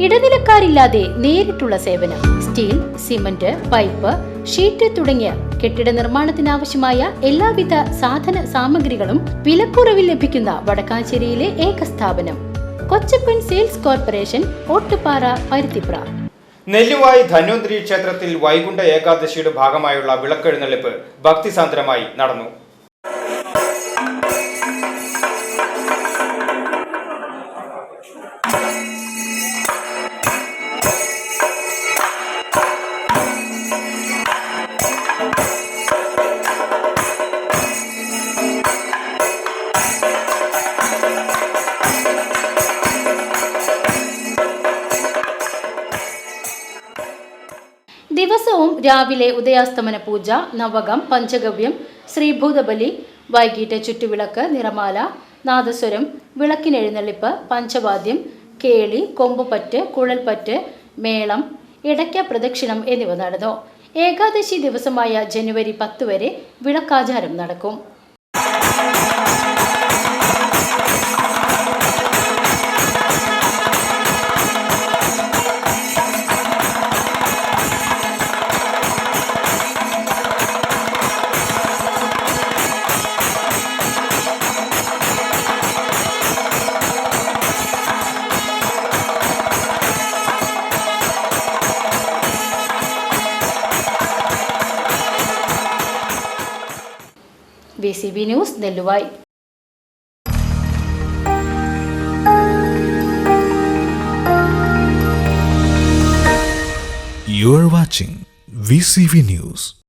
ഇടനിലക്കാരില്ലാതെ നേരിട്ടുള്ള സേവനം steel cement pipe sheet തുടങ്ങിയ കെട്ടിട നിർമ്മാണത്തിനാവശ്യമായ എല്ലാവിധ സാധന സാമഗ്രികളും വിലക്കുറവിൽ ലഭിക്കുന്ന വടക്കാഞ്ചേരിയിലെ ഏക സ്ഥാപനം കൊച്ചപ്പൻ സെയിൽസ് കോർപ്പറേഷൻ ഓട്ടുപാറ പരുത്തിപ്ര. നെല്ലുവായി ധന്വന്തരി ക്ഷേത്രത്തിൽ വൈകുണ്ഠ ഏകാദശിയുടെ ഭാഗമായുള്ള വിളക്കെഴുന്നള്ളിപ്പ് ഭക്തിസാന്ദ്രമായി നടന്നു. ദിവസവും രാവിലെ ഉദയാസ്തമന പൂജ നവകം പഞ്ചഗവ്യം ശ്രീഭൂതബലി വൈകിട്ട് ചുറ്റുവിളക്ക് നിറമാല നാദസ്വരം വിളക്കിനെഴുന്നള്ളിപ്പ് പഞ്ചവാദ്യം കേളി കൊമ്പുപറ്റ് കുഴൽപ്പറ്റ് മേളം ഇടയ്ക്ക പ്രദക്ഷിണം എന്നിവ നടന്നു. ഏകാദശി ദിവസമായ ജനുവരി പത്ത് വരെ വിളക്കാചാരം നടക്കും. V C B news Nelluvai You watching VCV News.